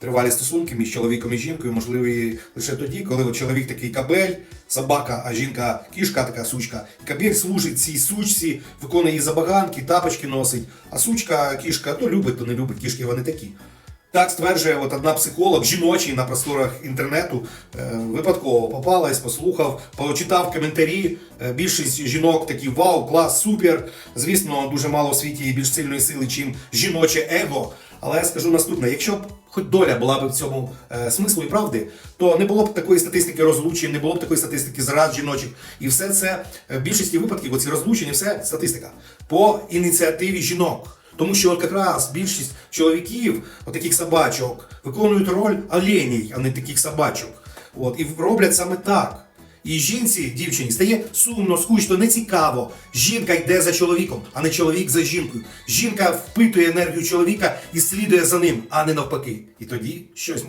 Тривалі стосунки між чоловіком і жінкою можливі лише тоді, коли чоловік такий кабель, собака, а жінка кішка, така сучка. І кабель служить цій сучці, виконує її забаганки, тапочки носить. А сучка, кішка, то любить, то не любить, кішки вони такі. Так стверджує от одна психолог жіночий на просторах інтернету. Е, випадково попалась, послухав, почитав коментарі. Е, більшість жінок такі вау, клас, супер. Звісно, дуже мало в світі більш сильної сили, чим жіноче его. Але я скажу наступне: якщо б хоч доля була б в цьому е, смислу і правди, то не було б такої статистики розлучень, не було б такої статистики зрад жіночих. І все це е, в більшості випадків, оці розлучення, все статистика по ініціативі жінок. Тому що от якраз більшість чоловіків, от таких собачок, виконують роль оленей, а не таких собачок. От, і роблять саме так. І жінці, дівчині, стає сумно, скучно, нецікаво. Жінка йде за чоловіком, а не чоловік за жінкою. Жінка впитує енергію чоловіка і слідує за ним, а не навпаки. І тоді щось